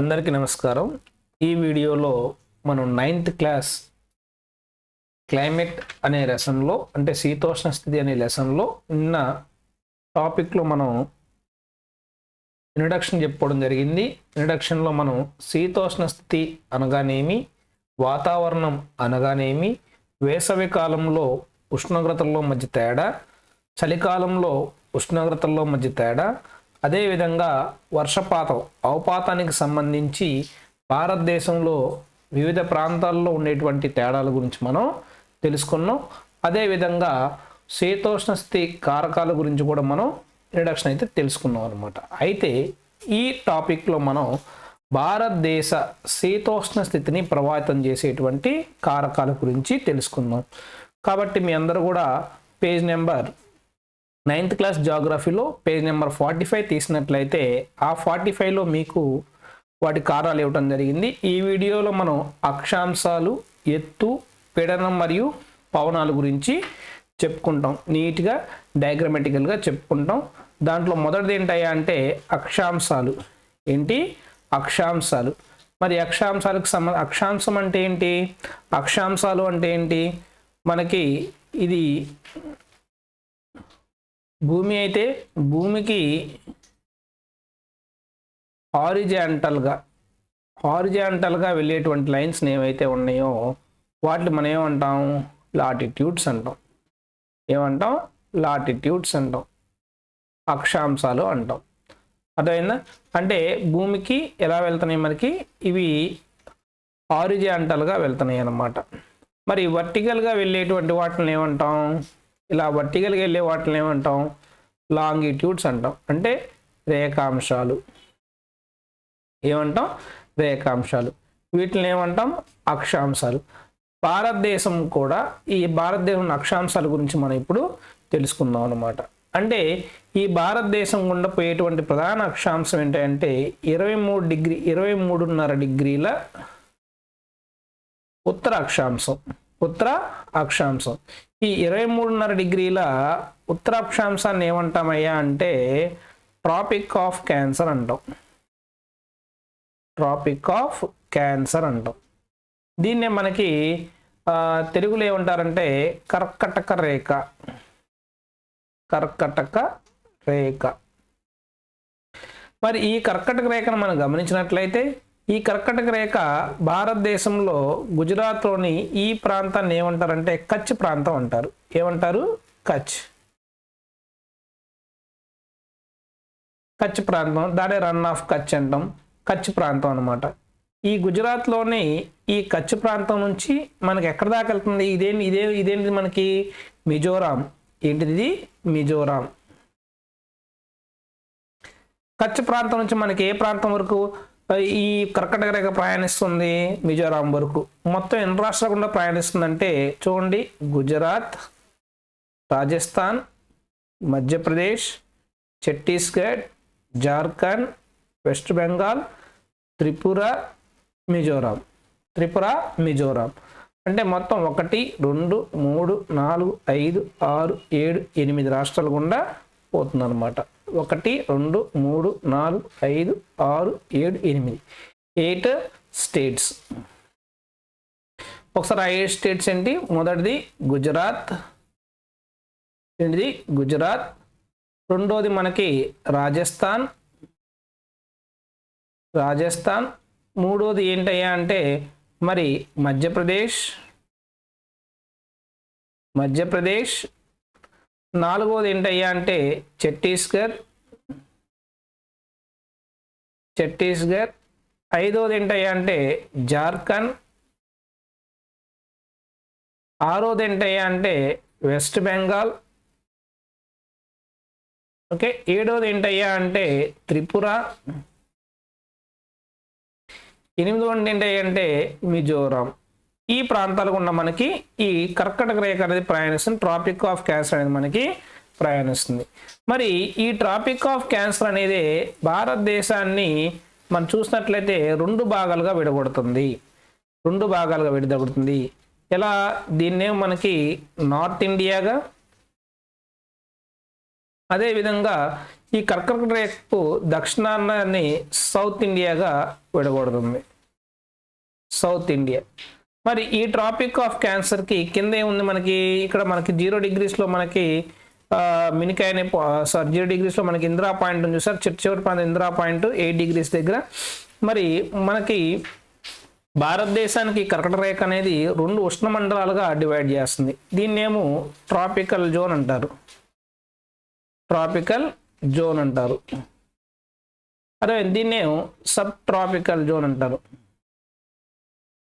అందరికీ నమస్కారం. ఈ వీడియోలో మనం నైన్త్ క్లాస్ క్లైమేట్ అనే లెసన్లో అంటే శీతోష్ణ స్థితి అనే లెసన్లో నిన్న టాపిక్లో మనం ఇంట్రడక్షన్ చెప్పుకోవడం జరిగింది. ఇంట్రడక్షన్లో మనం శీతోష్ణ స్థితి అనగానేమి వాతావరణం అనగానేమి వేసవి కాలంలో ఉష్ణోగ్రతల్లో మధ్య తేడా చలికాలంలో ఉష్ణోగ్రతల్లో మధ్య తేడా అదేవిధంగా వర్షపాతం అవపాతానికి సంబంధించి భారతదేశంలో వివిధ ప్రాంతాల్లో ఉండేటువంటి తేడాల గురించి మనం తెలుసుకున్నాం. అదేవిధంగా శీతోష్ణ స్థితి కారకాల గురించి కూడా మనం ఇంట్రడక్షన్ అయితే తెలుసుకున్నాం అనమాట అయితే ఈ టాపిక్లో మనం భారతదేశ శీతోష్ణ స్థితిని ప్రభావితం చేసేటువంటి కారకాల గురించి తెలుసుకుందాం. కాబట్టి మీ అందరూ కూడా పేజ్ నెంబర్ నైన్త్ క్లాస్ జాగ్రఫీలో పేజ్ నెంబర్ ఫార్టీ ఫైవ్ తీసినట్లయితే ఆ ఫార్టీ ఫైవ్లో మీకు వాటి కారాలు ఇవ్వటం జరిగింది. ఈ వీడియోలో మనం అక్షాంశాలు ఎత్తు పీడనం మరియు పవనాల గురించి చెప్పుకుంటాం. నీట్గా డయాగ్రమెటికల్గా చెప్పుకుంటాం. దాంట్లో మొదటిది ఏంటయ్యా అంటే అక్షాంశాలు. ఏంటి? అక్షాంశాలు. మరి అక్షాంశాలకు సంబంధ అక్షాంశం అంటే ఏంటి? అక్షాంశాలు అంటే ఏంటి? మనకి ఇది భూమి అయితే భూమికి హారిజాంటల్గా హారిజాంటల్గా వెళ్ళేటువంటి లైన్స్ ఏవైతే ఉన్నాయో వాటిని మనం ఏమంటాం? లాటిట్యూడ్స్ అంటాం. ఏమంటాం? లాటిట్యూడ్స్ అంటాం. అక్షాంశాలు అంటాం. అర్థమైందా? అంటే భూమికి ఎలా వెళ్తున్నాయి మనకి? ఇవి హారిజాంటల్గా వెళ్తున్నాయి అన్నమాట. మరి వర్టికల్గా వెళ్ళేటువంటి వాటిని ఏమంటాం? ఇలా వర్టికల్గా వెళ్ళే వాటిని ఏమంటాం? లాంగిట్యూడ్స్ అంటాం. అంటే రేఖాంశాలు. ఏమంటాం? రేఖాంశాలు. వీటిని ఏమంటాం? అక్షాంశాలు. భారతదేశం కూడా ఈ భారతదేశం అక్షాంశాల గురించి మనం ఇప్పుడు తెలుసుకుందాం అనమాట అంటే ఈ భారతదేశం గుండా పోయేటువంటి ప్రధాన అక్షాంశం ఏంటంటే ఇరవై మూడు డిగ్రీ ఇరవై మూడున్నర డిగ్రీల ఉత్తర అక్షాంశం. ఉత్తర అక్షాంశం. ఈ ఇరవై మూడున్నర డిగ్రీల ఉత్తర అక్షాంశాన్ని ఏమంటామయ్యా అంటే ట్రాపిక్ ఆఫ్ క్యాన్సర్ అంటాం. ట్రాపిక్ ఆఫ్ క్యాన్సర్ అంటాం. దీన్నే మనకి తెలుగులో ఏమంటారంటే కర్కటక రేఖ. కర్కటక రేఖ. మరి ఈ కర్కటక రేఖను మనం గమనించినట్లయితే ఈ కర్కటక రేఖ భారతదేశంలో గుజరాత్లోని ఈ ప్రాంతాన్ని ఏమంటారంటే కచ్ ప్రాంతం అంటారు. ఏమంటారు? కచ్. కచ్ ప్రాంతం దాడే రన్ ఆఫ్ కచ్ అంటాం. కచ్ ప్రాంతం అనమాట ఈ గుజరాత్లోని ఈ కచ్ ప్రాంతం నుంచి మనకి ఎక్కడ దాకా వెళ్తుంది? ఇదేంటి ఇదే ఇదేంటి మనకి? మిజోరాం. ఏంటిది ఇది? మిజోరాం. కచ్ ప్రాంతం నుంచి మనకి ఏ ప్రాంతం వరకు? ఈ కర్కటక రేఖ ప్రయాణిస్తుంది మిజోరాం వరకు. మొత్తం ఎన్ని రాష్ట్రాల గుండా ప్రయాణిస్తుందంటే చూడండి గుజరాత్ రాజస్థాన్ మధ్యప్రదేశ్ ఛత్తీస్గఢ్ జార్ఖండ్ వెస్ట్ బెంగాల్ త్రిపుర మిజోరాం. త్రిపుర మిజోరాం. అంటే మొత్తం ఒకటి రెండు మూడు నాలుగు ఐదు ఆరు ఏడు ఎనిమిది రాష్ట్రాల గుండా పోతుందన్నమాట. ఒకటి రెండు మూడు నాలుగు ఐదు ఆరు ఏడు ఎనిమిది. ఎయిట్ స్టేట్స్ ఒకసారి ఆ ఏడు స్టేట్స్ ఏంటి? మొదటిది గుజరాత్ ఏంటిది గుజరాత్ రెండోది మనకి రాజస్థాన్ రాజస్థాన్ మూడోది ఏంటయ్యా అంటే మరి మధ్యప్రదేశ్ మధ్యప్రదేశ్ నాలుగోది ఏంటయ్యా అంటే ఛత్తీస్గఢ్ ఛత్తీస్గఢ్ ఐదోది ఏంటయ్యా అంటే జార్ఖండ్. ఆరోది ఏంటయ్యా అంటే వెస్ట్ బెంగాల్. ఓకే ఏడోది ఏంటయ్యా అంటే త్రిపుర. ఎనిమిదోది ఏంటయ్యా అంటే మిజోరాం. ఈ ప్రాంతాలు ఉన్న మనకి ఈ కర్కటక రేఖ అనేది ప్రయాణిస్తుంది. ట్రాపిక్ ఆఫ్ క్యాన్సర్ అనేది మనకి ప్రయాణిస్తుంది. మరి ఈ ట్రాపిక్ ఆఫ్ క్యాన్సర్ అనేది భారతదేశాన్ని మనం చూసినట్లయితే రెండు భాగాలుగా విడగొడుతుంది. రెండు భాగాలుగా విడదొడుతుంది ఎలా? దీన్నే మనకి నార్త్ ఇండియాగా అదేవిధంగా ఈ కర్కటక రేఖకు దక్షిణాన్ని సౌత్ ఇండియాగా విడగొడుతుంది. సౌత్ ఇండియా మరి ఈ ట్రాపిక్ ఆఫ్ క్యాన్సర్కి కింద ఏముంది మనకి ఇక్కడ మనకి జీరో డిగ్రీస్లో మనకి మినికాయ అనే సారీ జీరో డిగ్రీస్లో మనకి ఇందిరా పాయింట్ ఉంది సార్. చిట్చివరి ప్రాంతం ఇందిరా పాయింట్ ఎయిట్ డిగ్రీస్ దగ్గర. మరి మనకి భారతదేశానికి కర్కట రేఖ అనేది రెండు ఉష్ణమండలాలుగా డివైడ్ చేస్తుంది. దీన్నేమో ట్రాపికల్ జోన్ అంటారు. ట్రాపికల్ జోన్ అంటారు. అదే దీన్నేమో సబ్ ట్రాపికల్ జోన్ అంటారు.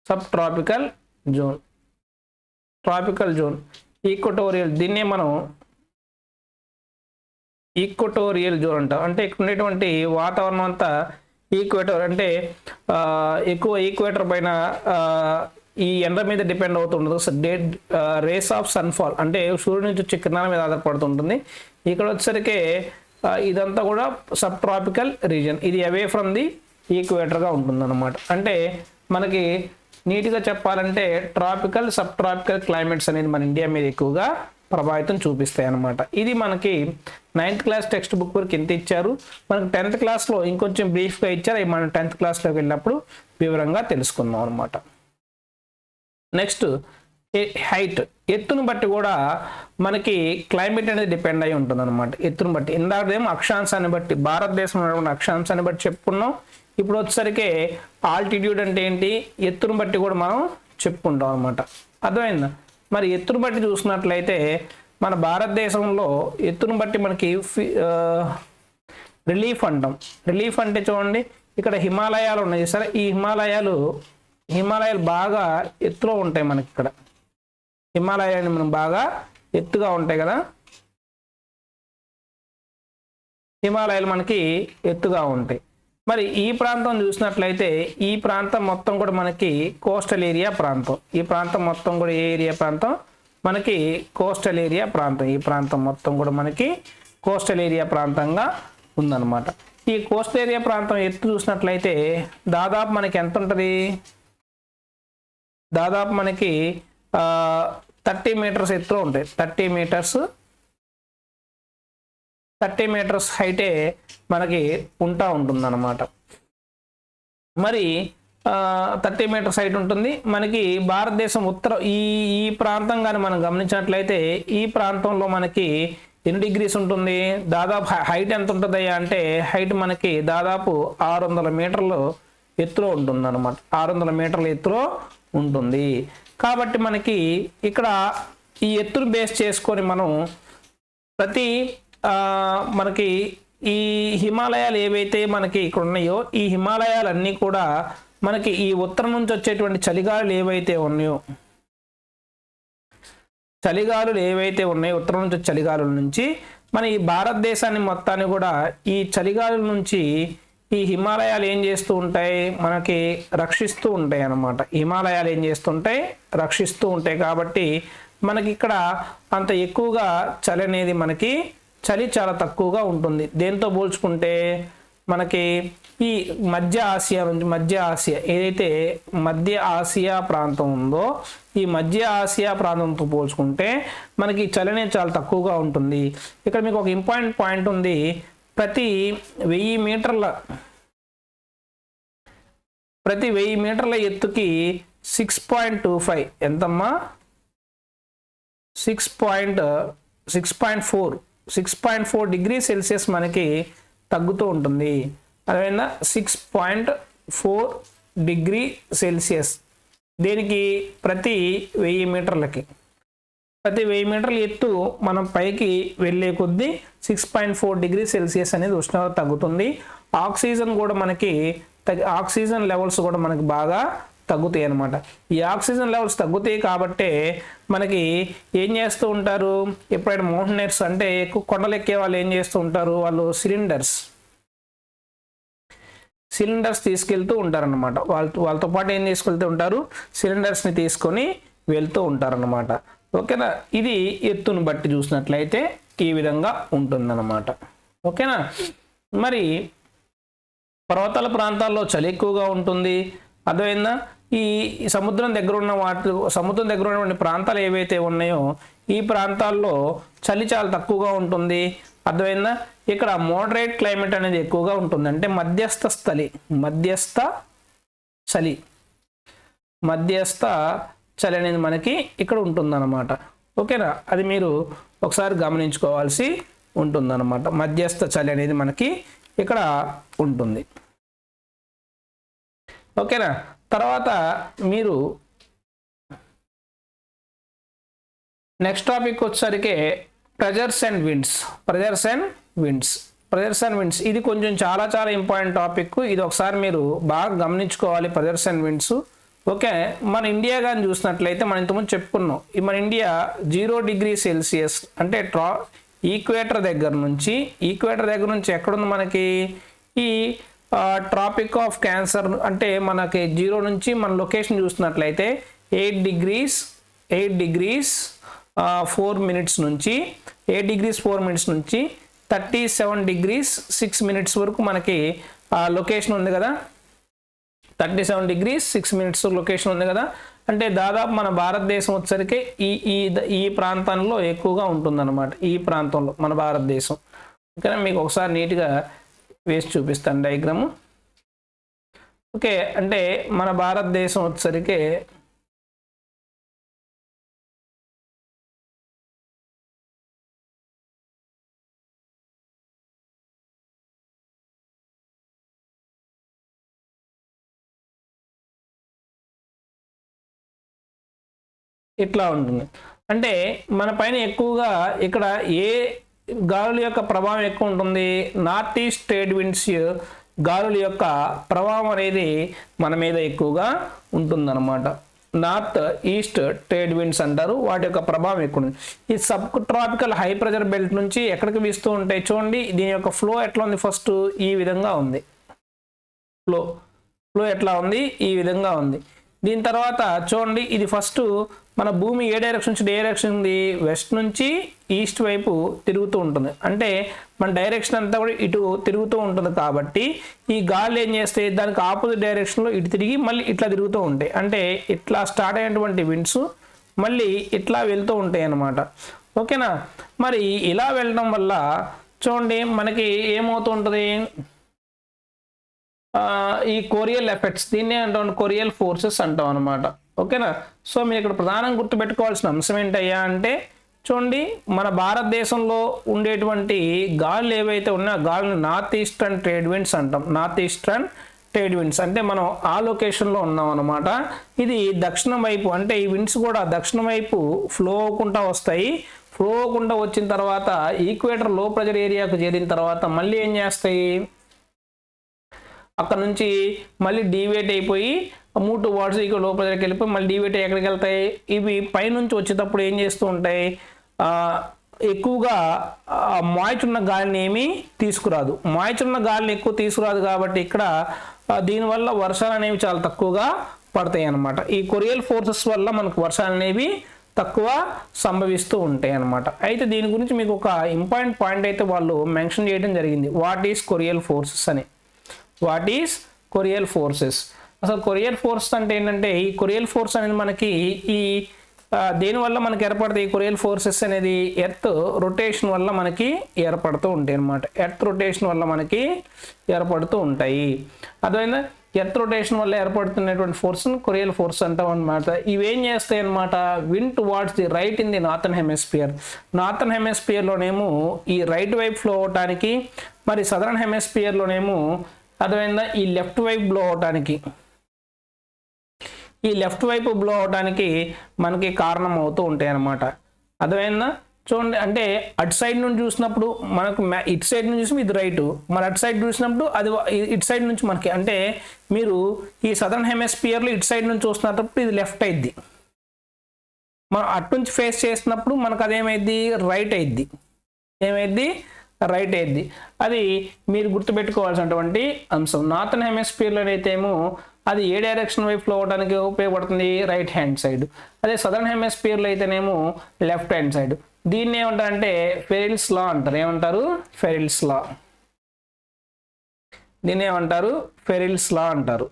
Subtropical zone. Tropical zone. Equatorial దీన్నే మనం ఈక్వటోరియల్ జోన్ అంటాం. అంటే ఇక్కడ ఉండేటువంటి వాతావరణం అంతా ఈక్వేటర్ అంటే ఎక్కువ ఈక్వేటర్ పైన ఈ ఎండ మీద డిపెండ్ అవుతుండదు డే రేస్ ఆఫ్ సన్ఫాల్ అంటే సూర్యుడి నుంచి వచ్చే కిరణాల మీద ఆధారపడుతుంటుంది. ఇక్కడ వచ్చేసరికి ఇదంతా కూడా సబ్ ట్రాపికల్ రీజన్ ఇది అవే ఫ్రమ్ ది ఈక్వేటర్గా ఉంటుందన్నమాట. అంటే మనకి నీట్గా చెప్పాలంటే ట్రాపికల్ సబ్ ట్రాపికల్ క్లైమేట్స్ అనేది మన ఇండియా మీద ఎక్కువగా ప్రభావితం చూపిస్తాయి అన్నమాట. ఇది మనకి నైన్త్ క్లాస్ టెక్స్ట్ బుక్ వరకు ఎంత ఇచ్చారు? మనకి టెన్త్ క్లాస్లో ఇంకొంచెం బ్రీఫ్గా ఇచ్చారు. అవి మనం టెన్త్ క్లాస్లోకి వెళ్ళినప్పుడు వివరంగా తెలుసుకుందాం అనమాట నెక్స్ట్ హైట్. ఎత్తును బట్టి కూడా మనకి క్లైమేట్ అనేది డిపెండ్ అయి ఉంటుంది అనమాట ఎత్తును బట్టి. ఇందాకదేమో అక్షాంశాన్ని బట్టి భారతదేశంలో ఉన్నటువంటి అక్షాంశాన్ని బట్టి చెప్పుకున్నాం. ఇప్పుడు వచ్చేసరికి ఆల్టిట్యూడ్ అంటే ఏంటి? ఎత్తును బట్టి కూడా మనం చెప్పుకుంటాం అనమాట అర్థమైందా? మరి ఎత్తును బట్టి చూసినట్లయితే మన భారతదేశంలో ఎత్తును బట్టి మనకి రిలీఫ్ అంటాం. రిలీఫ్ అంటే చూడండి ఇక్కడ హిమాలయాలు ఉన్నాయి. సరే ఈ హిమాలయాలు హిమాలయాలు బాగా ఎత్తులో ఉంటాయి మనకి ఇక్కడ. హిమాలయాన్ని మనం బాగా ఎత్తుగా ఉంటాయి కదా? హిమాలయాలు మనకి ఎత్తుగా ఉంటాయి. మరి ఈ ప్రాంతం చూసినట్లయితే ఈ ప్రాంతం మొత్తం కూడా మనకి కోస్టల్ ఏరియా ప్రాంతం. ఈ ప్రాంతం మొత్తం కూడా ఏ ఏరియా ప్రాంతం? మనకి కోస్టల్ ఏరియా ప్రాంతం. ఈ ప్రాంతం మొత్తం కూడా మనకి కోస్టల్ ఏరియా ప్రాంతంగా ఉందన్నమాట. ఈ కోస్టల్ ఏరియా ప్రాంతం ఎత్తు చూసినట్లయితే దాదాపు మనకి ఎంత ఉంటుంది? దాదాపు మనకి థర్టీ మీటర్స్ ఎత్తులో ఉంటాయి. థర్టీ మీటర్స్ థర్టీ మీటర్స్ హైటే మనకి ఉంటా ఉంటుంది అనమాట మరి థర్టీ మీటర్స్ హైట్ ఉంటుంది. మనకి భారతదేశం ఉత్తర ఈ ఈ ప్రాంతం కానీ మనం గమనించినట్లయితే ఈ ప్రాంతంలో మనకి ఎన్ని డిగ్రీస్ ఉంటుంది? దాదాపు హైట్ ఎంత ఉంటుంది అంటే హైట్ మనకి దాదాపు ఆరు వందల మీటర్లు ఎత్తులో ఉంటుంది అనమాట ఆరు వందల మీటర్ల ఎత్తులో ఉంటుంది. కాబట్టి మనకి ఇక్కడ ఈ ఎత్తును బేస్ చేసుకొని మనం ప్రతి మనకి ఈ హిమాలయాలు ఏవైతే మనకి ఇక్కడ ఉన్నాయో ఈ హిమాలయాలన్నీ కూడా మనకి ఈ ఉత్తరం నుంచి వచ్చేటువంటి చలిగాలులు ఏవైతే ఉన్నాయో చలిగాలులు ఏవైతే ఉన్నాయో ఉత్తరం నుంచి వచ్చే చలిగాలుల నుంచి మన ఈ భారతదేశాన్ని మొత్తాన్ని కూడా ఈ చలిగాలుల నుంచి ఈ హిమాలయాలు ఏం చేస్తూ ఉంటాయి? మనకి రక్షిస్తూ ఉంటాయి అన్నమాట. హిమాలయాలు ఏం చేస్తుంటాయి రక్షిస్తూ ఉంటాయి. కాబట్టి మనకి ఇక్కడ అంత ఎక్కువగా చలి అనేది మనకి చలి చాలా తక్కువగా ఉంటుంది. దేంతో పోల్చుకుంటే మనకి ఈ మధ్య ఆసియా నుంచి మధ్య ఆసియా ఏదైతే మధ్య ఆసియా ప్రాంతం ఉందో ఈ మధ్య ఆసియా ప్రాంతంతో పోల్చుకుంటే మనకి చలి అనేది చాలా తక్కువగా ఉంటుంది. ఇక్కడ మీకు ఒక ఇంపార్టెంట్ పాయింట్ ఉంది. ప్రతి వెయ్యి మీటర్ల ప్రతి వెయ్యి మీటర్ల ఎత్తుకి సిక్స్ పాయింట్ టూ ఫైవ్ ఎంతమ్మా? Six point six point four six point four degree Celsius మనకి తగ్గుతూ ఉంటుంది. అదేవిధంగా six point four degree Celsius దీనికి ప్రతి వెయ్యి మీటర్లకి. ప్రతి వెయ్యి మీటర్ల ఎత్తు మనం పైకి వెళ్ళే కొద్దీ six point four degree Celsius అనేది ఉష్ణోగ్రత తగ్గుతుంది. ఆక్సిజన్ కూడా మనకి తగ్గి ఆక్సిజన్ లెవెల్స్ కూడా మనకి బాగా తగ్గుతాయి అనమాట ఈ ఆక్సిజన్ లెవెల్స్ తగ్గుతాయి కాబట్టే మనకి ఏం చేస్తూ ఉంటారు? ఎప్పుడైనా మౌంటైనర్స్ అంటే ఎక్కువ కొండలు ఎక్కే వాళ్ళు ఏం చేస్తూ ఉంటారు? వాళ్ళు సిలిండర్స్. సిలిండర్స్ తీసుకెళ్తూ ఉంటారనమాట వాళ్ళతో వాళ్ళతో పాటు ఏం తీసుకెళ్తూ ఉంటారు? సిలిండర్స్ని తీసుకొని వెళ్తూ ఉంటారనమాట ఓకేనా? ఇది ఎత్తును బట్టి చూసినట్లయితే ఈ విధంగా ఉంటుందన్నమాట. ఓకేనా? మరి పర్వతాల ప్రాంతాల్లో చలి ఎక్కువగా ఉంటుంది. అర్థమైందా? ఈ సముద్రం దగ్గర ఉన్న వాటి సముద్రం దగ్గర ఉన్నటువంటి ప్రాంతాలు ఏవైతే ఉన్నాయో ఈ ప్రాంతాల్లో చలి చాలా తక్కువగా ఉంటుంది. అర్థమైందా? ఇక్కడ మోడరేట్ క్లైమేట్ అనేది ఎక్కువగా ఉంటుంది. అంటే మధ్యస్థ స్థలి మధ్యస్థ చలి. మధ్యస్థ చలి అనేది మనకి ఇక్కడ ఉంటుందన్నమాట. ఓకేనా? అది మీరు ఒకసారి గమనించుకోవాల్సి ఉంటుందన్నమాట. మధ్యస్థ చలి అనేది మనకి ఇక్కడ ఉంటుంది. ఓకేనా? తర్వాత మీరు నెక్స్ట్ టాపిక్ వచ్చేసరికి pressures and winds pressures and winds pressures and winds ఇది కొంచెం చాలా చాలా ఇంపార్టెంట్ టాపిక్ ఇది ఒకసారి మీరు బాగా గమనించుకోవాలి ప్రెజర్స్ అండ్ విండ్స్ ఓకే మన ఇండియా కానీ చూసినట్లయితే మనం ఇంతకుముందు చెప్పుకున్నాం. ఈ మన ఇండియా జీరో డిగ్రీ సెల్సియస్ అంటే ట్రా ఈక్వేటర్ దగ్గర నుంచి ఈక్వేటర్ దగ్గర నుంచి ఎక్కడుంది మనకి? ఈ ట్రాపిక్ ఆఫ్ క్యాన్సర్ అంటే మనకి జీరో నుంచి మన లొకేషన్ చూసినట్లయితే eight degrees eight degrees four minutes నుంచి ఎయిట్ డిగ్రీస్ ఫోర్ మినిట్స్ నుంచి thirty seven degrees six minutes వరకు మనకి లొకేషన్ ఉంది కదా? Thirty seven degrees six minutes location ఉంది కదా? అంటే దాదాపు మన భారతదేశం వచ్చేసరికి ఈ ఈ ఈ ప్రాంతంలో ఎక్కువగా ఉంటుందన్నమాట. ఈ ప్రాంతంలో మన భారతదేశం. ఓకేనా? మీకు ఒకసారి నీట్గా వేసి చూపిస్తాను డయాగ్రాము. ఓకే అంటే మన భారతదేశం వచ్చేసరికి ఇట్లా ఉంటుంది. అంటే మన పైన ఎక్కువగా ఇక్కడ ఏ గాలుల యొక్క ప్రభావం ఎక్కువ ఉంటుంది. నార్త్ ఈస్ట్ ట్రేడ్ విండ్స్ గాలుల యొక్క ప్రభావం అనేది మన మీద ఎక్కువగా ఉంటుందన్నమాట. నార్త్ ఈస్ట్ ట్రేడ్ విండ్స్ అంటారు. వాటి యొక్క ప్రభావం ఎక్కువ ఉంది ఈ sub tropical high pressure belt నుంచి ఎక్కడికి వీస్తూ ఉంటాయి చూడండి. దీని యొక్క ఫ్లో ఎట్లా ఉంది? ఫస్ట్ ఈ విధంగా ఉంది. ఫ్లో ఫ్లో ఎట్లా ఉంది? ఈ విధంగా ఉంది. దీని తర్వాత చూడండి. ఇది ఫస్ట్ మన భూమి ఏ డైరెక్షన్ నుంచి డైరెక్షన్ ఉంది? వెస్ట్ నుంచి ఈస్ట్ వైపు తిరుగుతూ ఉంటుంది. అంటే మన డైరెక్షన్ అంతా కూడా ఇటు తిరుగుతూ ఉంటుంది కాబట్టి ఈ గాలి ఏం చేస్తే దానికి ఆపోజిట్ డైరెక్షన్లో ఇటు తిరిగి మళ్ళీ ఇట్లా తిరుగుతూ ఉంటాయి. అంటే ఇట్లా స్టార్ట్ అయినటువంటి విండ్స్ మళ్ళీ ఇట్లా వెళ్తూ ఉంటాయి అన్నమాట. ఓకేనా మరి ఇలా వెళ్ళడం వల్ల చూడండి మనకి ఏమవుతూ ఉంటుంది? ఈ కొరియల్ ఎఫెక్ట్స్ దీన్నే అంటాం కొరియల్ ఫోర్సెస్ అంటాం అనమాట ఓకేనా? సో మీరు ఇక్కడ ప్రధానంగా గుర్తుపెట్టుకోవాల్సిన అంశం ఏంటయ్యా అంటే చూడండి మన భారతదేశంలో ఉండేటువంటి గాలులు ఏవైతే ఉన్నా గాలిని నార్త్ ఈస్టర్న్ ట్రేడ్ విండ్స్ అంటాం. North eastern trade winds. అంటే మనం ఆ లొకేషన్లో ఉన్నాం అనమాట ఇది దక్షిణం వైపు అంటే ఈ విండ్స్ కూడా దక్షిణం వైపు ఫ్లో అవ్వకుండా వస్తాయి. ఫ్లో అవ్వకుండా వచ్చిన తర్వాత ఈక్వేటర్లో ప్రెజర్ ఏరియాకు చేరిన తర్వాత మళ్ళీ ఏం చేస్తాయి? అక్కడ నుంచి మళ్ళీ డీవేట్ అయిపోయి మూడు వాట్స్ ఇక్కడ లోపల దగ్గరికి వెళ్ళిపోయి మళ్ళీ డీవేట్ ఎక్కడికి వెళ్తాయి? ఇవి పైనుంచి వచ్చేటప్పుడు ఏం చేస్తూ ఉంటాయి? ఎక్కువగా మాయిచ్ ఉన్న గాలిని ఏమీ తీసుకురాదు. మాయిచ్ ఉన్న గాలిని ఎక్కువ తీసుకురాదు కాబట్టి ఇక్కడ దీనివల్ల వర్షాలు అనేవి చాలా తక్కువగా పడతాయి అన్నమాట. ఈ కొరియల్ ఫోర్సెస్ వల్ల మనకు వర్షాలు అనేవి తక్కువ సంభవిస్తూ ఉంటాయి అన్నమాట. అయితే దీని గురించి మీకు ఒక ఇంపార్టెంట్ పాయింట్ అయితే వాళ్ళు మెన్షన్ చేయడం జరిగింది. వాట్ ఈస్ కొరియల్ ఫోర్సెస్ అని? What is Coriolis forces? అసలు కొరియర్ ఫోర్స్ అంటే ఏంటంటే ఈ కొరియల్ ఫోర్స్ అనేది మనకి ఈ దేనివల్ల మనకి ఏర్పడతాయి? ఈ కొరియల్ ఫోర్సెస్ అనేది ఎర్త్ రొటేషన్ వల్ల మనకి ఏర్పడుతూ ఉంటాయి అనమాట ఎర్త్ రొటేషన్ వల్ల మనకి ఏర్పడుతూ ఉంటాయి. అదేవిధంగా ఎర్త్ రొటేషన్ వల్ల ఏర్పడుతున్నటువంటి ఫోర్స్ని కొరియల్ ఫోర్స్ అంటాం అనమాట ఇవేం చేస్తాయి అనమాట win towards the right in the northern hemisphere. Northern హెమిస్పియర్లోనేమో ఈ రైట్ వైపు ఫ్లో అవటానికి మరి సదరన్ హెమిస్పియర్లోనేమో అర్థమైందా? ఈ లెఫ్ట్ వైపు బ్లో అవటానికి. ఈ లెఫ్ట్ వైపు బ్లో అవడానికి మనకి కారణం అవుతూ ఉంటాయి అన్నమాట. అర్థమైందా? చూడండి అంటే అటు సైడ్ నుంచి చూసినప్పుడు మనకు ఇటు సైడ్ నుంచి చూసి ఇది రైట్ మరి అటు సైడ్ చూసినప్పుడు అది ఇటు సైడ్ నుంచి మనకి అంటే మీరు ఈ సదర్న్ హెమిస్పియర్లో ఇటు సైడ్ నుంచి చూస్తున్నప్పుడు ఇది లెఫ్ట్ అయింది మనం అటు నుంచి ఫేస్ చేసినప్పుడు మనకు అదేమైద్ది? రైట్ అయింది ఏమైద్ది? రైట్ అయింది అది మీరు గుర్తుపెట్టుకోవాల్సినటువంటి అంశం. నార్థన్ హెమిస్ఫియర్లో అయితే ఏమో అది ఏ డైరెక్షన్ వైపు ఫ్లో అవడానికి ఉపయోగపడుతుంది? రైట్ హ్యాండ్ సైడ్ అదే సదర్న్ హెమిస్ఫియర్లో అయితేనేమో లెఫ్ట్ హ్యాండ్ సైడ్ దీన్ని ఏమంటారంటే ఫెరిల్స్ లా అంటారు. ఏమంటారు? ఫెరిల్స్ లా దీన్ని ఏమంటారు? ఫెరిల్స్ లా అంటారు.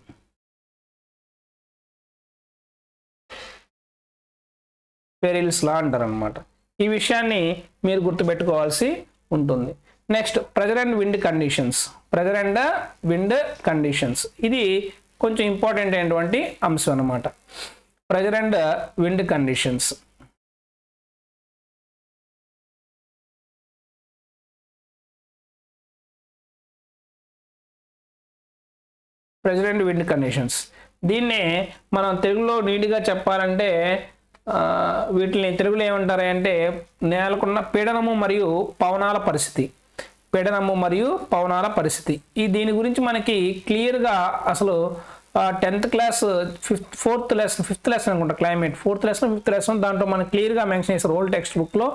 ఫెరిల్స్ లా అంటారు అనమాట ఈ విషయాన్ని మీరు గుర్తుపెట్టుకోవాల్సి ఉంటుంది. Next pressure and wind conditions pressure and wind conditions ఇది కొంచెం ఇంపార్టెంట్ అయినటువంటి అంశం అన్నమాట. Pressure and wind conditions pressure and wind conditions దీన్నే మనం తెలుగులో నీట్గా చెప్పాలంటే వీటిని తెలుగులో ఏమంటారు అంటే నేలకున్న పీడనము మరియు పవనాల పరిస్థితి. పీడనము మరియు పవనాల పరిస్థితి. ఈ దీని గురించి మనకి క్లియర్గా అసలు tenth class fifth fourth lesson fifth lesson అనుకుంటా climate. Fourth lesson fifth lesson దాంట్లో మనకి క్లియర్గా మెన్షన్ చేస్తారు ఓల్డ్ టెక్స్ట్ బుక్లో.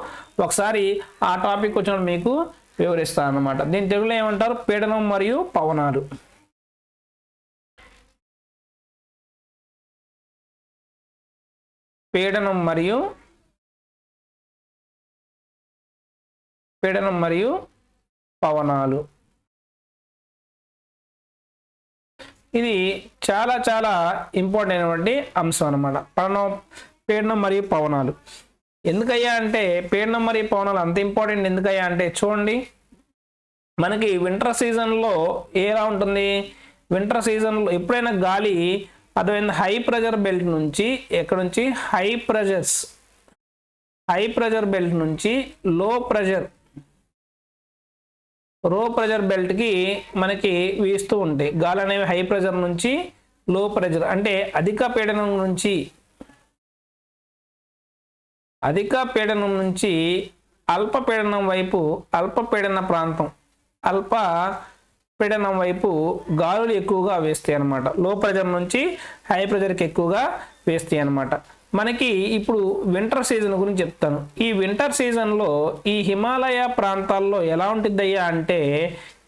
ఒకసారి ఆ టాపిక్ వచ్చినప్పుడు మీకు వివరిస్తాను అనమాట దీని తెలుగులో ఏమంటారు? పీడనం మరియు పవనాలు. పీడనం మరియు పీడనం మరియు పవనాలు. ఇది చాలా చాలా ఇంపార్టెంట్ అయినటువంటి అంశం అనమాట పవనం పీడనం మరియు పవనాలు. ఎందుకయ్యా అంటే పీడనం మరియు పవనాలు అంత ఇంపార్టెంట్ ఎందుకయ్యా అంటే చూడండి. మనకి వింటర్ సీజన్లో ఎలా ఉంటుంది? వింటర్ సీజన్లో ఎప్పుడైనా గాలి అర్థమైంది హై ప్రెజర్ బెల్ట్ నుంచి ఎక్కడ నుంచి? High pressures high pressure belt నుంచి లో ప్రెజర్ లో ప్రెజర్ బెల్ట్కి మనకి వీస్తూ ఉంటాయి. గాలి అనేవి హై ప్రెజర్ నుంచి లో ప్రెజర్ అంటే అధిక పీడనం నుంచి అధిక పీడనం నుంచి అల్ప పీడనం వైపు అల్ప పీడన ప్రాంతం అల్ప పీడనం వైపు గాలులు ఎక్కువగా వేస్తాయి అన్నమాట లో ప్రెజర్ నుంచి హై ప్రెజర్కి ఎక్కువగా వేస్తాయి అన్నమాట మనకి ఇప్పుడు వింటర్ సీజన్ గురించి చెప్తాను. ఈ వింటర్ సీజన్లో ఈ హిమాలయ ప్రాంతాల్లో ఎలా ఉంటుందయ్యా అంటే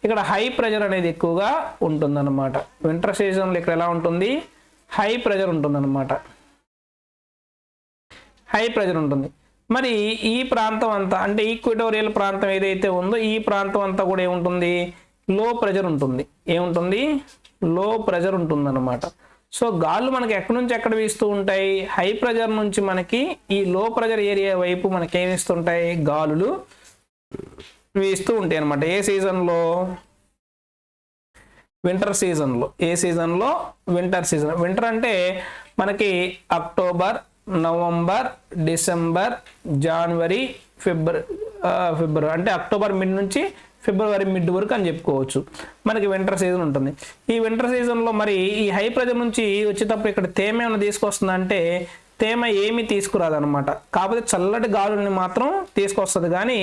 ఇక్కడ హై ప్రెజర్ అనేది ఎక్కువగా ఉంటుందన్నమాట. వింటర్ సీజన్లో ఇక్కడ ఎలా ఉంటుంది? హై ప్రెజర్ ఉంటుందన్నమాట. హై ప్రెజర్ ఉంటుంది. మరి ఈ ప్రాంతం అంతా అంటే ఈక్విటోరియల్ ప్రాంతం ఏదైతే ఉందో ఈ ప్రాంతం అంతా కూడా ఏముంటుంది? లో ప్రెజర్ ఉంటుంది. ఏముంటుంది? లో ప్రెజర్ ఉంటుందన్నమాట. సో గాళ్ళు మనకి ఎక్కడి నుంచి ఎక్కడ వీస్తూ ఉంటాయి? హై ప్రెజర్ నుంచి మనకి ఈ లో ప్రెజర్ ఏరియా వైపు మనకి ఏమి ఇస్తుంటాయి గాలులు వీస్తూ ఉంటాయి అనమాట ఏ సీజన్లో వింటర్ సీజన్లో ఏ సీజన్లో వింటర్ సీజన్ వింటర్ అంటే మనకి అక్టోబర్ నవంబర్ డిసెంబర్ జనవరి ఫిబ్రవరి ఫిబ్రవరి అంటే అక్టోబర్ మిడ్ నుంచి ఫిబ్రవరి మిడ్ వరకు అని చెప్పుకోవచ్చు. మనకి వింటర్ సీజన్ ఉంటుంది. ఈ వింటర్ సీజన్లో మరి ఈ హై ప్రెజర్ నుంచి వచ్చేటప్పుడు ఇక్కడ తేమ ఏమైనా తీసుకొస్తుందంటే తేమ ఏమీ తీసుకురాదనమాట కాకపోతే చల్లటి గాలుని మాత్రం తీసుకొస్తుంది. కానీ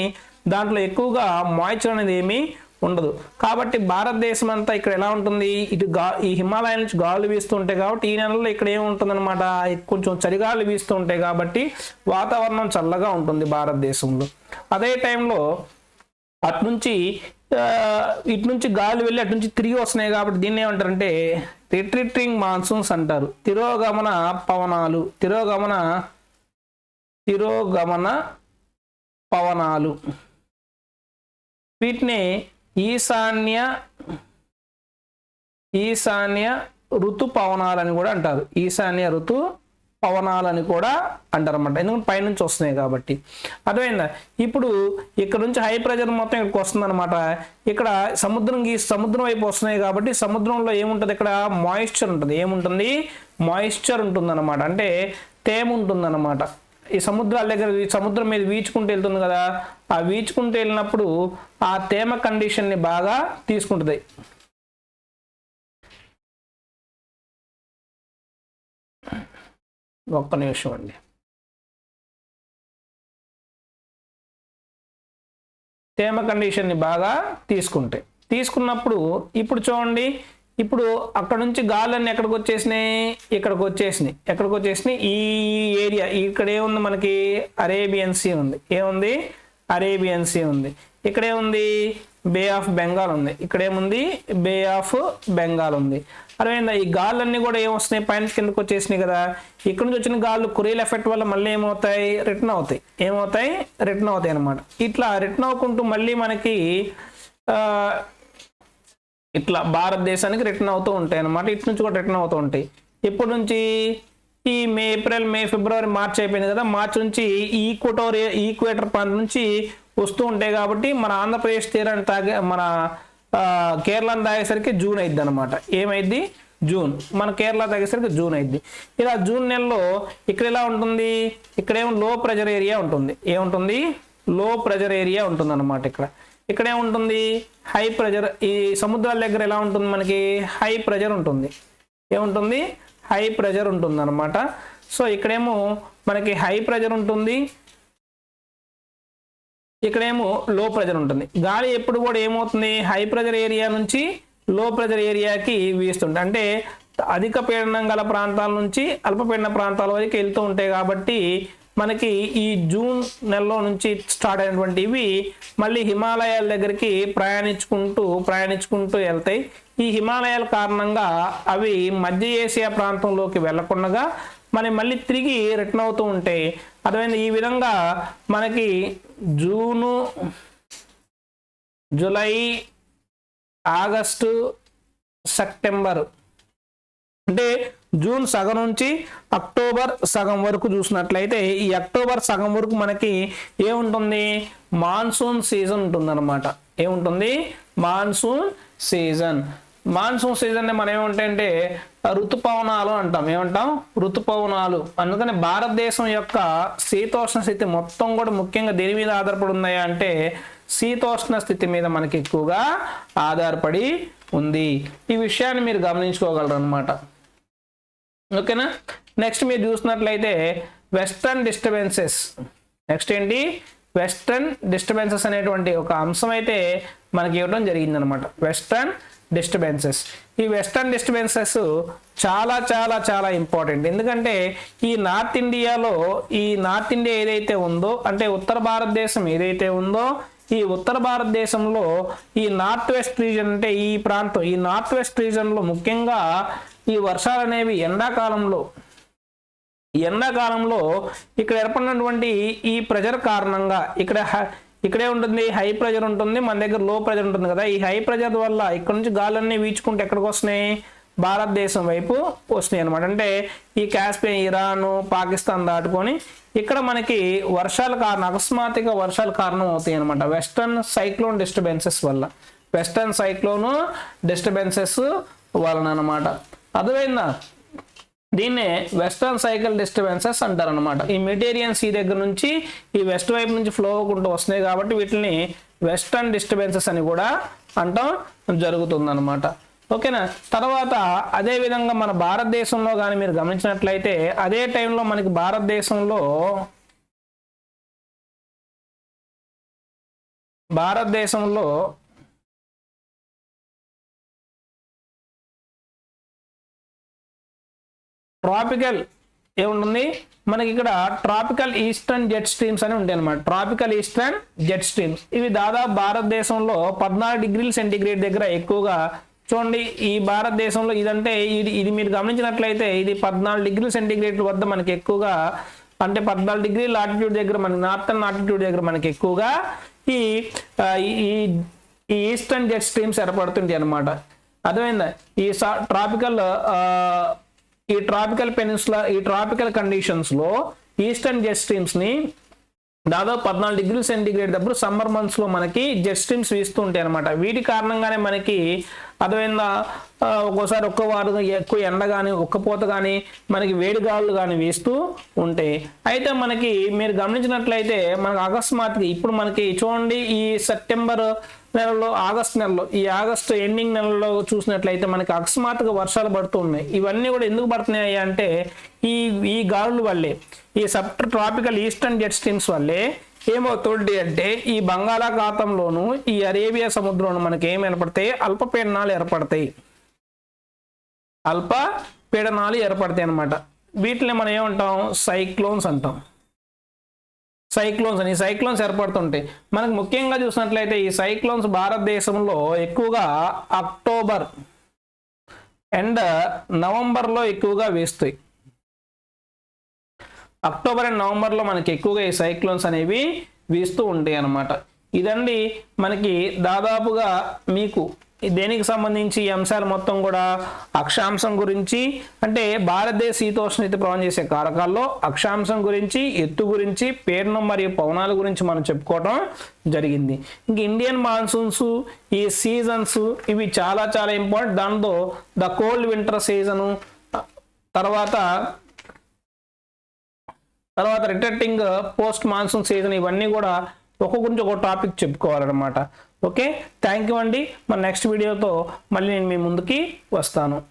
దాంట్లో ఎక్కువగా మాయిశ్చర్ అనేది ఏమీ ఉండదు. కాబట్టి భారతదేశం అంతా ఇక్కడ ఎలా ఉంటుంది? ఇటు గా ఈ హిమాలయ నుంచి గాలు వీస్తూ ఉంటాయి కాబట్టి ఈ నెలలో ఇక్కడ ఏముంటుంది అనమాట కొంచెం చలిగాలు వీస్తూ ఉంటాయి కాబట్టి వాతావరణం చల్లగా ఉంటుంది భారతదేశంలో. అదే టైంలో అటు నుంచి ఇటు నుంచి గాలి వెళ్ళి అటు నుంచి తిరిగి వస్తున్నాయి కాబట్టి దీన్ని ఏమంటారంటే రిట్రిట్రింగ్ మాన్సూన్స్ అంటారు. తిరోగమన పవనాలు తిరోగమన తిరోగమన పవనాలు. వీటిని ఈశాన్య ఈశాన్య ఋతు పవనాలని కూడా అంటారు. ఈశాన్య ఋతు పవనాలని కూడా అంటారు అనమాట ఎందుకంటే పైనుంచి వస్తున్నాయి కాబట్టి. అర్థమైందా? ఇప్పుడు ఇక్కడ నుంచి హై ప్రెజర్ మొత్తం ఇక్కడికి వస్తుందన్నమాట. ఇక్కడ సముద్రం గీ సముద్రం వైపు వస్తున్నాయి కాబట్టి సముద్రంలో ఏముంటుంది? ఇక్కడ మాయిశ్చర్ ఉంటుంది. ఏముంటుంది? మాయిశ్చర్ ఉంటుంది అనమాట అంటే తేమ ఉంటుంది అనమాట ఈ సముద్రాల దగ్గర ఈ సముద్రం మీద వీచుకుంటూ వెళ్తుంది కదా. ఆ వీచుకుంటూ వెళ్ళినప్పుడు ఆ తేమ కండిషన్ని బాగా తీసుకుంటుంది. ఒక్క నిమిషం అండి. తేమ కండిషన్ని బాగా తీసుకుంటే తీసుకున్నప్పుడు ఇప్పుడు చూడండి ఇప్పుడు అక్కడ నుంచి గాలన్నీ ఎక్కడికి వచ్చేసినాయి? ఇక్కడికి వచ్చేసినాయి. ఎక్కడికి వచ్చేసినాయి? ఈ ఏరియా ఇక్కడ ఏముంది మనకి? అరేబియన్ సీ ఉంది. ఏముంది? అరేబియన్ సీ ఉంది. ఇక్కడే ఉంది బే ఆఫ్ బెంగాల్ ఉంది. ఇక్కడేముంది? బే ఆఫ్ బెంగాల్ ఉంది. అర్థమైందా? ఈ గాళ్ళన్నీ కూడా ఏమొస్తున్నాయి? పైన కిందకు వచ్చేసినాయి కదా. ఇక్కడ నుంచి వచ్చిన గాళ్ళు కురియల్ ఎఫెక్ట్ వల్ల మళ్ళీ ఏమవుతాయి? రిటర్న్ అవుతాయి. ఏమవుతాయి? రిటర్న్ అవుతాయి అనమాట ఇట్లా రిటర్న్ అవ్వకుంటూ మళ్ళీ మనకి ఇట్లా భారతదేశానికి రిటర్న్ అవుతూ ఉంటాయి అనమాట ఇటు నుంచి కూడా రిటర్న్ అవుతూ ఉంటాయి. ఇప్పటి నుంచి? ఈ మే ఏప్రిల్ మే ఫిబ్రవరి మార్చ్ అయిపోయింది కదా. మార్చ్ నుంచి ఈక్వటోరియా ఈక్వేటర్ ప్రాంతం నుంచి వస్తూ ఉంటాయి కాబట్టి మన ఆంధ్రప్రదేశ్ తీరాన్ని తాగే మన కేరళను తాగేసరికి జూన్ అయిద్ది అనమాట ఏమైద్ది? జూన్. మన కేరళ తాగేసరికి జూన్ అయింది ఇలా జూన్ నెలలో ఇక్కడ ఎలా ఉంటుంది? ఇక్కడేమో లో ప్రెజర్ ఏరియా ఉంటుంది. ఏముంటుంది? లో ప్రెజర్ ఏరియా ఉంటుంది అనమాట ఇక్కడ. ఇక్కడే ఉంటుంది హై ప్రెజర్ ఈ సముద్రాల దగ్గర ఎలా ఉంటుంది మనకి? హై ప్రెజర్ ఉంటుంది. ఏముంటుంది? హై ప్రెజర్ ఉంటుంది అనమాట సో ఇక్కడేమో మనకి హై ప్రెజర్ ఉంటుంది. ఇక్కడేమో లో ప్రెజర్ ఉంటుంది. గాలి ఎప్పుడు కూడా ఏమవుతుంది? హై ప్రెజర్ ఏరియా నుంచి లో ప్రెజర్ ఏరియాకి వీస్తుంది అంటే అధిక పీడనం గల ప్రాంతాల నుంచి అల్పపీడన ప్రాంతాల వరకు వెళ్తూ ఉంటాయి కాబట్టి మనకి ఈ జూన్ నెలలో నుంచి స్టార్ట్ అయినటువంటి ఇవి మళ్ళీ హిమాలయాల దగ్గరికి ప్రయాణించుకుంటూ ప్రయాణించుకుంటూ వెళ్తాయి. ఈ హిమాలయాల కారణంగా అవి మధ్య ఏషియా ప్రాంతంలోకి వెళ్ళకుండా మరి మళ్ళీ తిరిగి రిటర్న్ అవుతూ ఉంటాయి. అర్థమైంది? ఈ విధంగా మనకి జూను జూలై ఆగస్టు సెప్టెంబర్ అంటే జూన్ సగం నుంచి అక్టోబర్ సగం వరకు చూసినట్లయితే ఈ అక్టోబర్ సగం వరకు మనకి ఏముంటుంది? మాన్సూన్ సీజన్ ఉంటుందన్నమాట. ఏముంటుంది? Monsoon season. మాన్సూన్ సీజన్ని మనం ఏమంటే ఋతుపవనాలు అంటాం. ఏమంటాం? ఋతుపవనాలు. అందుకని భారతదేశం యొక్క శీతోష్ణ స్థితి మొత్తం కూడా ముఖ్యంగా దేని మీద ఆధారపడి ఉన్నాయా అంటే శీతోష్ణ స్థితి మీద మనకి ఎక్కువగా ఆధారపడి ఉంది. ఈ విషయాన్ని మీరు గమనించుకోగలరు అనమాట ఓకేనా? నెక్స్ట్ మీరు చూసినట్లయితే వెస్టర్న్ డిస్టర్బెన్సెస్. నెక్స్ట్ ఏంటి? వెస్టర్న్ డిస్టర్బెన్సెస్ అనేటువంటి ఒక అంశం అయితే మనకి ఇవ్వడం జరిగిందనమాట వెస్టర్న్ డిస్టర్బెన్సెస్ ఈ వెస్టర్న్ డిస్టర్బెన్సెస్ చాలా చాలా చాలా ఇంపార్టెంట్ ఎందుకంటే ఈ నార్త్ ఇండియాలో ఈ నార్త్ ఇండియా ఏదైతే ఉందో అంటే ఉత్తర భారతదేశం ఏదైతే ఉందో ఈ ఉత్తర భారతదేశంలో ఈ నార్త్ వెస్ట్ రీజన్ అంటే ఈ ప్రాంతం ఈ నార్త్ వెస్ట్ రీజన్లో ముఖ్యంగా ఈ వర్షాలు అనేవి ఎండాకాలంలో ఎండాకాలంలో ఇక్కడ ఏర్పడినటువంటి ఈ ప్రెజర్ కారణంగా ఇక్కడ ఇక్కడే ఉంటుంది హై ప్రెజర్ ఉంటుంది మన దగ్గర లో ప్రెజర్ ఉంటుంది కదా. ఈ హై ప్రెజర్ వల్ల ఇక్కడ నుంచి గాలన్నీ వీచుకుంటే ఎక్కడికి వస్తున్నాయి? భారతదేశం వైపు వస్తున్నాయి అనమాట అంటే ఈ కాశ్మీర్ ఇరాన్ పాకిస్తాన్ దాటుకొని ఇక్కడ మనకి వర్షాల కారణం అకస్మాత్తుగా వర్షాల కారణం అవుతాయి అనమాట వెస్టర్న్ సైక్లోన్ డిస్టర్బెన్సెస్ వల్ల. వెస్టర్న్ సైక్లోను డిస్టర్బెన్సెస్ వలన అనమాట అర్థమైందా? దీన్నే వెస్టర్న్ సైకిల్ డిస్టర్బెన్సెస్ అంటారు అనమాట ఈ మెటీరియన్ సీ దగ్గర నుంచి ఈ వెస్ట్ వైపు నుంచి ఫ్లో అవ్వకుండా వస్తున్నాయి కాబట్టి వీటిని వెస్టర్న్ డిస్టర్బెన్సెస్ అని కూడా అంటాం జరుగుతుందన్నమాట. ఓకేనా? తర్వాత అదే విధంగా మన భారతదేశంలో కానీ మీరు గమనించినట్లయితే అదే టైంలో మనకి భారతదేశంలో భారతదేశంలో ట్రాపికల్ ఏముంటుంది? మనకి ఇక్కడ ట్రాపికల్ ఈస్టర్న్ జెట్ స్ట్రీమ్స్ అని ఉంటాయి అనమాట ట్రాపికల్ ఈస్టర్న్ జెట్ స్ట్రీమ్స్. ఇవి దాదాపు భారతదేశంలో పద్నాలుగు డిగ్రీల సెంటిగ్రేడ్ దగ్గర ఎక్కువగా చూడండి ఈ భారతదేశంలో ఇదంటే ఇది ఇది మీరు గమనించినట్లయితే ఇది పద్నాలుగు డిగ్రీల సెంటిగ్రేడ్ వద్ద మనకి ఎక్కువగా అంటే పద్నాలుగు డిగ్రీల ఆటిట్యూడ్ దగ్గర మనకి నార్థన్ ఆటిట్యూడ్ దగ్గర మనకి ఎక్కువగా ఈ ఈ ఈ ఈస్టర్న్ జెట్ స్ట్రీమ్స్ ఏర్పడుతుంటాయి అనమాట అర్థమైందా? ఈ ట్రాపికల్ ఈ ట్రాపికల్ పెనిన్సులా ఈ ట్రాపికల్ కండిషన్స్లో ఈస్టర్న్ జెట్ స్ట్రీమ్స్ని దాదాపు పద్నాలుగు డిగ్రీ సెంటిగ్రేడ్ దగ్గర సమ్మర్ మంత్స్లో మనకి జెట్ స్ట్రీమ్స్ వీస్తూ ఉంటాయి అనమాట వీటి కారణంగానే మనకి అర్థమైందా? ఒక్కోసారి ఒక్క వారు ఎక్కువ ఎండ కానీ ఒక్కపోత కానీ మనకి వేడి గాలులు కానీ వీస్తూ ఉంటాయి. అయితే మనకి మీరు గమనించినట్లయితే మనకు అకస్మాత్తుగా ఇప్పుడు మనకి చూడండి ఈ సెప్టెంబర్ నెలలో ఆగస్ట్ నెలలో ఈ ఆగస్టు ఎండింగ్ నెలలో చూసినట్లయితే మనకి అకస్మాత్తుగా వర్షాలు పడుతూ ఉన్నాయి. ఇవన్నీ కూడా ఎందుకు పడుతున్నాయి అంటే ఈ ఈ గాలుల వల్లే ఈ sub tropical eastern jet streams వల్లే ఏమవుతుంది అంటే ఈ బంగాళాఖాతంలోను ఈ అరేబియా సముద్రంలో మనకి ఏం ఏర్పడతాయి? అల్పపీడనాలు ఏర్పడతాయి. అల్ప పీడనాలు ఏర్పడతాయి అన్నమాట. వీటిని మనం ఏమంటాం? సైక్లోన్స్ అంటాం. సైక్లోన్స్ అని సైక్లోన్స్ ఏర్పడుతుంటాయి. మనకు ముఖ్యంగా చూసినట్లయితే ఈ సైక్లోన్స్ భారతదేశంలో ఎక్కువగా అక్టోబర్ అండ్ నవంబర్లో ఎక్కువగా వేస్తాయి. అక్టోబర్ అండ్ నవంబర్లో మనకి ఎక్కువగా ఈ సైక్లోన్స్ అనేవి వీస్తూ ఉంటాయి అన్నమాట. ఇదండి మనకి దాదాపుగా మీకు దేనికి సంబంధించి ఈ అంశాలు మొత్తం కూడా అక్షాంశం గురించి అంటే భారతదేశ శీతోష్ణత ప్రవణం చేసే కారకాల్లో అక్షాంశం గురించి ఎత్తు గురించి పీడనం మరియు పవనాల గురించి మనం చెప్పుకోవటం జరిగింది. ఇంక ఇండియన్ మాన్సూన్స్ ఈ సీజన్స్ ఇవి చాలా చాలా ఇంపార్టెంట్. దాంతో ద కోల్డ్ వింటర్ సీజను తర్వాత తర్వాత రిటర్టింగ్ పోస్ట్ మాన్సూన్ సీజన్ ఇవన్నీ కూడా ఒక్కొక్క గురించి ఒక టాపిక్ చెప్పుకోవాలన్నమాట. ఓకే? థ్యాంక్ యూ అండి. మన నెక్స్ట్ వీడియోతో మళ్ళీ నేను మీ ముందుకి వస్తాను.